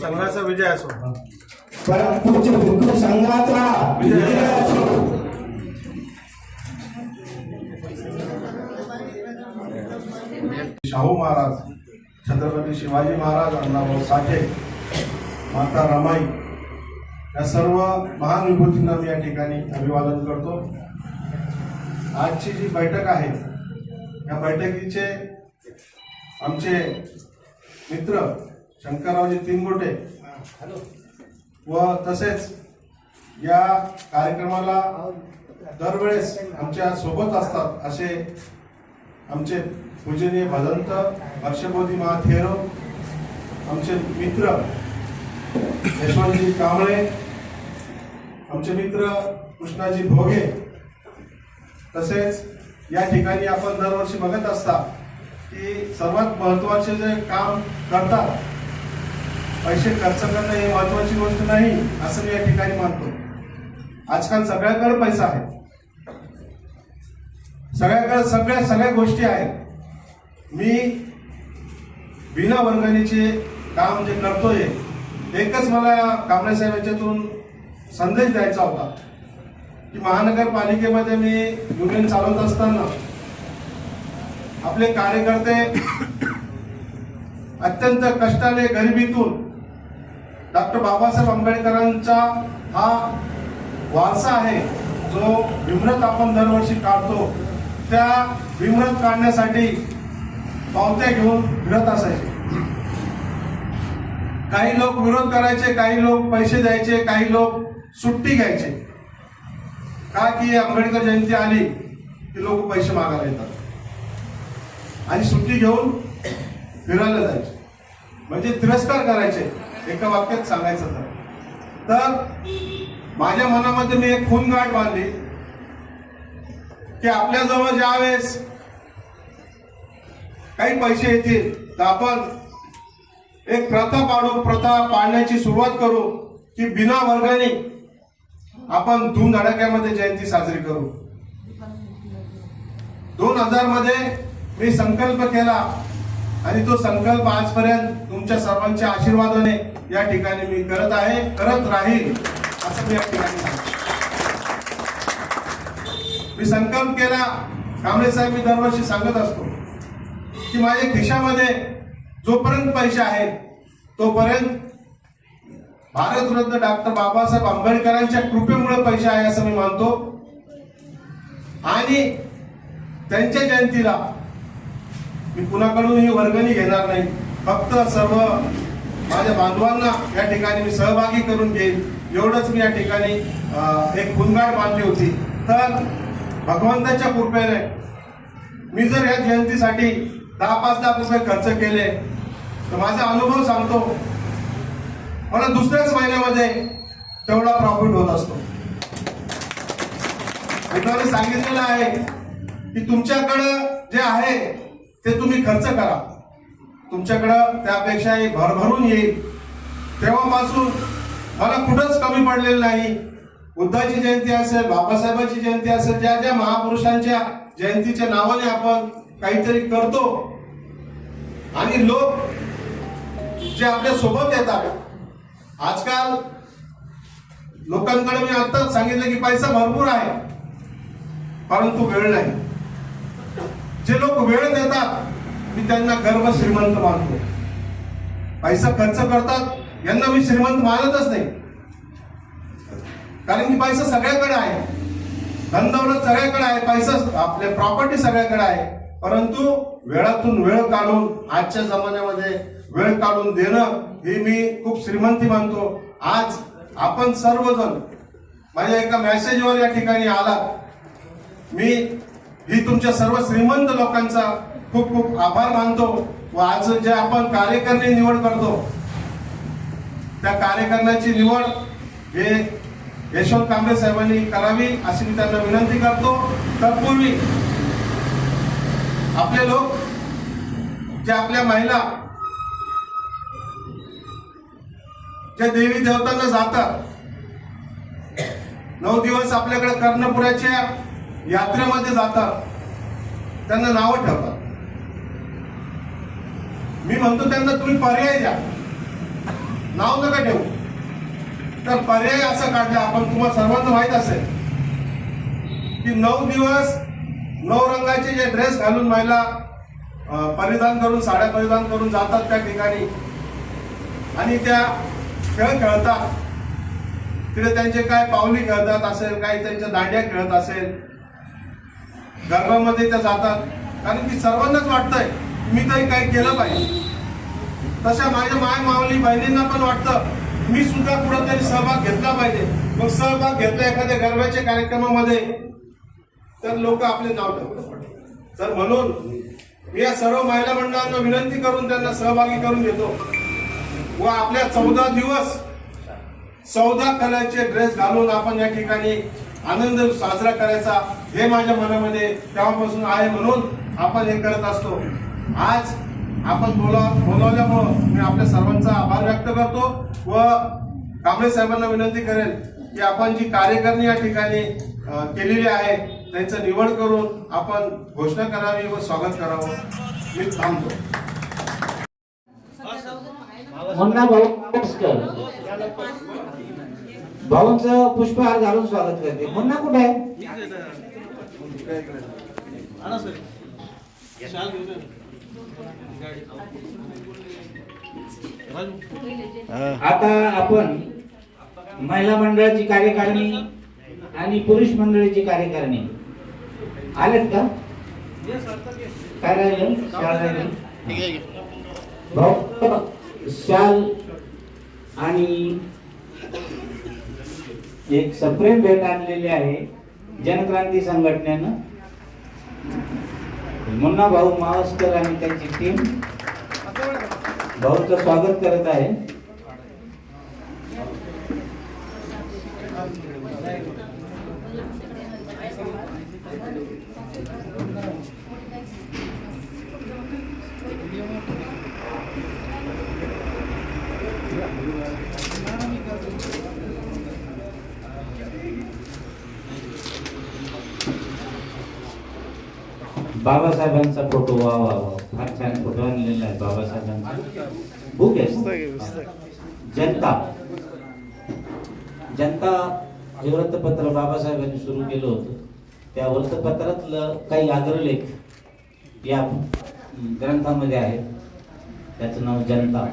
संघाचा विजय असो. परंतु हिंदू संघाचा विजय असो शाहू महाराज छत्रपती शिवाजी महाराज अण्णाभाऊ साठे माता रमाई या सर्व महान विभूतींना मी या ठिकाणी अभिवादन करतो. आजची जी बैठक आहे या बैठकीचे आमचे मित्र शंकररावजी तीनगोटे. व तसेच या कार्यक्रमाला दरवेळेस आमच्यासोबत असतात असे आमचे पूजनीय भदंत हर्षबोधी महाथेरो आमचे मित्र यशवंतजी कांबळे आमचे मित्र कृष्णाजी भोगे. तसेच या ठिकाणी आपण दरवर्षी बघत असता की सर्वात महत्त्वाचे जे काम करतात पैसे खर्च करणं हे महत्वाची गोष्ट नाही असं मी या ठिकाणी मानतो. आजकाल सगळ्याकडे पैसा आहे. सगळ्याकडे सगळ्या सगळ्या गोष्टी आहेत. मी बिना वर्गणीचे काम जे करतोय एकच मला कांबळे साहेब याच्यातून संदेश द्यायचा होता की महानगरपालिकेमध्ये मी युनियन चालवत असताना आपले कार्यकर्ते अत्यंत कष्टाने गरिबीतून डॉक्टर बाबासाहेब आंबेडकरांचा हा वारसा आहे जो विम्रत आपण दरवर्षी काढतो त्या विम्रत काढण्यासाठी पावत्या घेऊन फिरत असायचे. काही लोक विरोध करायचे काही लोक पैसे द्यायचे काही लोक सुट्टी घ्यायचे. का की आंबेडकर जयंती आली की लोक पैसे मागायला येतात? आणि सुट्टी घेऊन फिरायला जायचे. म्हणजे तिरस्कार करायचे. एका वाक्यात सांगायचं तर. तर माझ्या मनामध्ये मी एक खून गाठ बांधली की आपल्याजवळ ज्यावेळेस काही पैसे येतील तर आपण एक प्रथा पाडू प्रथा पाडण्याची सुरुवात करू की बिना वर्गाने आपण धूमधडाक्यामध्ये जयंती साजरी करू. दोन हजारमध्ये मी संकल्प केला आणि तो संकल्प आजपर्यंत तुमच्या सर्वांच्या आशीर्वादाने या ठिकाणी मी करत आहे करत राहील असं मी या ठिकाणी मी संकल्प केला कांबळे साहेब मी दरवर्षी सांगत असतो की माझ्या खिशामध्ये जोपर्यंत पैसे आहेत तोपर्यंत भारतरत्न डॉक्टर बाबासाहेब आंबेडकरांच्या कृपेमुळे पैसे आहे असं मी मानतो. आणि त्यांच्या जयंतीला मी कुणाकडून ही वर्गणी घेणार नाही. फक्त सर्व माझ्या बांधवांना या ठिकाणी मी सहभागी करून घेईन. एवढंच मी या ठिकाणी एक खुनगाड बांधली होती. तर भगवंताच्या कृपेने मी जर या जयंतीसाठी दहा पाच लाख रुपये खर्च केले तर माझा अनुभव सांगतो मला दुसऱ्याच महिन्यामध्ये तेवढा प्रॉफिट होत असतो. मित्रांनी सांगितलेलं आहे की तुमच्याकडं जे आहे ते तुम्ही खर्च करा. तुमच्याकडं त्यापेक्षाही भरभरून येईल. तेव्हापासून मला कुठंच कमी पडलेलं नाही. बुद्धाची जयंती असेल बाबासाहेबांची जयंती असेल ज्या ज्या महापुरुषांच्या जयंतीच्या नावाने आपण काहीतरी करतो. आणि लोक जे आपल्यासोबत येतात. आजकाल लोकांकडे मी आताच सांगितलं की पैसा भरपूर आहे. परंतु वेळ नाही. जे लोक वेळ देतात मी त्यांना गर्व श्रीमंत मानतो. पैसा खर्च करतात यांना मी श्रीमंत मानतच नाही. कारण की पैसा सगळ्याकडे आहे. धनदौलत सगळ्याकडे आहे पैसा आपले प्रॉपर्टी सगळ्याकडे आहे. परंतु वेळातून वेळ काढून आजच्या जमान्यामध्ये वेळ काढून देणं हे मी खूप श्रीमंती मानतो. आज आपण सर्वजण माझ्या एका मेसेजवर या ठिकाणी आलात. मी ही तुमच्या सर्व श्रीमंत लोकांचा खूप खूप आभार मानतो व आज जे आपण कार्यकारिणी निवड करतो त्या कार्यकर्त्याची निवड हे यशवंत कांबळे साहेबांनी करावी अशी मी त्यांना विनंती करतो. तत्पूर्वी आपले लोक जे आपल्या महिला ज्या देवी देवतांना जातात नऊ दिवस आपल्याकडे कर्णपुराच्या यात्रेमध्ये जातात. त्यांना नावं ठेवतात. मी म्हणतो त्यांना तुम्ही पर्याय द्या. नाव नका ठेवू. तर पर्याय असं काढला आपण तुम्हाला सर्वांना माहीत असेल की नऊ दिवस नऊ रंगाचे जे ड्रेस घालून महिला परिधान करून साड्या परिधान करून जातात त्या ठिकाणी. आणि त्या खेळ खेळतात. तिथे त्यांचे काय पावली खेळतात असेल काही त्यांच्या दांड्या खेळत असेल गर्भामध्ये त्या जातात. कारण की सर्वांनाच वाटतंय मी तरी काही केलं पाहिजे तशा माझ्या माय मावली बहिणींना पण वाटतं मी सुद्धा कुठंतरी सहभाग घेतला पाहिजे. मग सहभाग घेतला एखाद्या गरब्याच्या कार्यक्रमामध्ये तर लोक आपले नाव ठेवतात. तर म्हणून मी या सर्व महिला मंडळांना विनंती करून त्यांना सहभागी करून घेतो. व आपल्या चौदा दिवस चौदा कलरचे ड्रेस घालून आपण या ठिकाणी आनंद साजरा करायचा. हे माझ्या मनामध्ये तेव्हापासून आहे म्हणून आपण हे करत असतो. आज आपण बोला बोलावल्यामुळं मी आपल्या सर्वांचा आभार व्यक्त करतो व कांबळे साहेबांना विनंती करेल की आपण जी कार्यकारिणी या ठिकाणी केलेली आहे त्यांचं निवड करून आपण घोषणा करावी व स्वागत करावं. मी थांबतो. भाऊंच पुष्पहार घालून स्वागत करते. मुन्ना कुठे आहे? आता आपण महिला मंडळाची कार्यकारिणी आणि पुरुष मंडळाची कार्यकारिणी. आलेत का? काय भाऊ शाल आणि एक सप्रेम भेट आणलेली आहे. जनक्रांती संघटनेनं मुन्ना भाऊ मावस्कर आणि त्यांची टीम भाऊचं स्वागत करत आहे. बाबासाहेबांचा फोटो वा वा वा फार छान फोटो आणलेला आहे बाबासाहेबांचा. बुक आहे. जनता. जनता हे वृत्तपत्र बाबासाहेबांनी सुरू केलं होतं. त्या वृत्तपत्रातलं काही अग्रलेख या ग्रंथामध्ये आहे त्याचं नाव जनता.